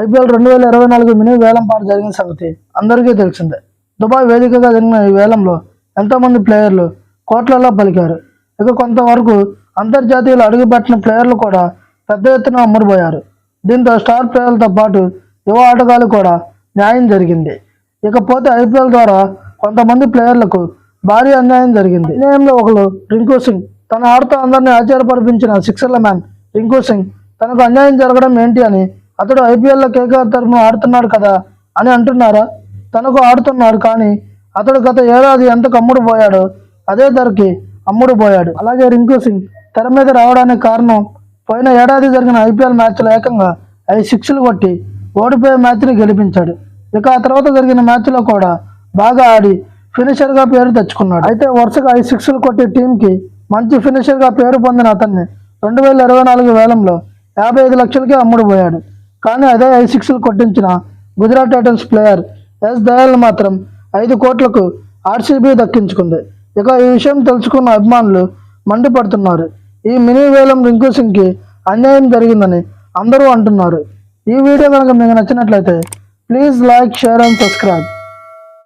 IPL రెండు వేల ఇరవై నాలుగు మినీ వేలం పాట జరిగిన సంగతి అందరికీ తెలిసిందే. దుబాయ్ వేదికగా జరిగిన ఈ వేలంలో ఎంతోమంది ప్లేయర్లు కోట్లలో పలికారు. ఇక కొంతవరకు అంతర్జాతీయులు అడుగుపెట్టిన ప్లేయర్లు కూడా పెద్ద ఎత్తున అమ్ముడుపోయారు. దీంతో స్టార్ ప్లేయర్లతో పాటు యువ ఆటగాళ్ళు కూడా న్యాయం జరిగింది. ఇకపోతే ఐపీఎల్ ద్వారా కొంతమంది ప్లేయర్లకు భారీ అన్యాయం జరిగింది. ఈ నేయంలో ఒకరు రింకు సింగ్. తన ఆడతో అందరినీ ఆశ్చర్యపరిపించిన సిక్సర్ల మ్యాన్ రింకు సింగ్ తనకు అన్యాయం జరగడం ఏంటి అని అతడు ఐపీఎల్లో కేకేఆర్ తరఫున ఆడుతున్నాడు కదా అని అంటున్నారా? తనకు ఆడుతున్నాడు కానీ అతడు గత ఏడాది ఎంతకు అమ్ముడు పోయాడో అదే ధరకి అమ్ముడు పోయాడు. అలాగే రింకు సింగ్ తెర మీద రావడానికి కారణం పోయిన ఏడాది జరిగిన ఐపీఎల్ మ్యాచ్లో ఏకంగా ఐదు సిక్స్లు కొట్టి ఓడిపోయే మ్యాచ్ని గెలిపించాడు. ఇక ఆ తర్వాత జరిగిన మ్యాచ్లో కూడా బాగా ఆడి ఫినిషర్గా పేరు తెచ్చుకున్నాడు. అయితే వరుసగా ఐదు సిక్స్లు కొట్టే టీంకి మంచి ఫినిషర్గా పేరు పొందిన అతన్ని రెండు వేల ఇరవై నాలుగు వేలంలో యాభై ఐదు లక్షలకే అమ్ముడు పోయాడు. కానీ అదే ఐదు సిక్స్లు కొట్టించిన Gujarat Titans player S Dayal మాత్రం ఐదు కోట్లకు ఆర్సీబీ దక్కించుకుంది. ఇక ఈ విషయం తెలుసుకున్న అభిమానులు మండిపడుతున్నారు. ఈ మినీ వేలం రింకు సింగ్కి అన్యాయం జరిగిందని అందరూ అంటున్నారు. ఈ వీడియో కనుక మీకు నచ్చినట్లయితే please like share and subscribe.